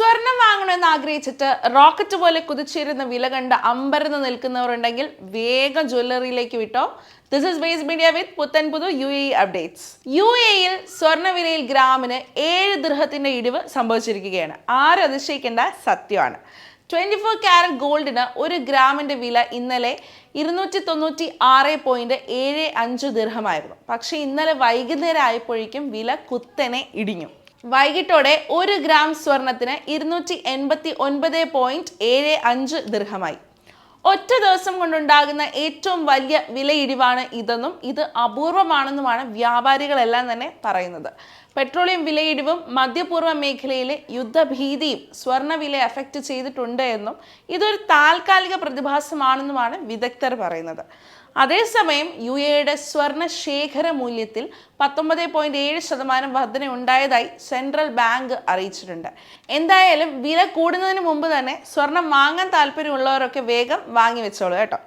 സ്വർണം വാങ്ങണമെന്ന് ആഗ്രഹിച്ചിട്ട് റോക്കറ്റ് പോലെ കുതിച്ചിരുന്ന വില കണ്ട് അമ്പരന്ന് നിൽക്കുന്നവരുണ്ടെങ്കിൽ വേഗം ജ്വല്ലറിയിലേക്ക് വിട്ടോ. This is base media with പുത്തൻ പുതു യു എ അപ്ഡേറ്റ്സ് യു എയിൽ സ്വർണവിലയിൽ ഗ്രാമിന് ഏഴ് ദൃഹത്തിന്റെ ഇടിവ് സംഭവിച്ചിരിക്കുകയാണ്. ആരും അതിശയിക്കേണ്ട സത്യമാണ്. ട്വന്റി ഫോർ ക്യാരറ്റ് ഗോൾഡിന് ഒരു ഗ്രാമിന്റെ വില ഇന്നലെ ഇരുന്നൂറ്റി തൊണ്ണൂറ്റി ആറ് പോയിന്റ് ഏഴ് അഞ്ച് ദീർഘമായിരുന്നു പക്ഷേ ഇന്നലെ വൈകുന്നേരം ആയപ്പോഴേക്കും വില കുത്തനെ ഇടിഞ്ഞു. വൈകിട്ടോടെ ഒരു ഗ്രാം സ്വർണത്തിന് ഇരുന്നൂറ്റി എൺപത്തി ഒൻപത് പോയിന്റ് ഏഴ് അഞ്ച് ദീർഘമായി. ഒറ്റ ദിവസം കൊണ്ടുണ്ടാകുന്ന ഏറ്റവും വലിയ വിലയിടിവാണ് ഇതെന്നും ഇത് അപൂർവമാണെന്നുമാണ് വ്യാപാരികളെല്ലാം തന്നെ പറയുന്നത്. പെട്രോളിയം വിലയിടിവും മധ്യപൂർവ മേഖലയിലെ യുദ്ധഭീതിയും സ്വർണവില എഫക്റ്റ് ചെയ്തിട്ടുണ്ട് എന്നും ഇതൊരു താൽക്കാലിക പ്രതിഭാസമാണെന്നുമാണ് വിദഗ്ധർ പറയുന്നത്. അതേസമയം യു എയുടെ സ്വർണ ശേഖര മൂല്യത്തിൽ പത്തൊമ്പത് പോയിന്റ് ഏഴ് ശതമാനം വർധന ഉണ്ടായതായി സെൻട്രൽ ബാങ്ക് അറിയിച്ചിട്ടുണ്ട്. എന്തായാലും വില കൂടുന്നതിന് മുമ്പ് തന്നെ സ്വർണം വാങ്ങാൻ താല്പര്യമുള്ളവരൊക്കെ വേഗം വാങ്ങി വെച്ചോളൂ കേട്ടോ.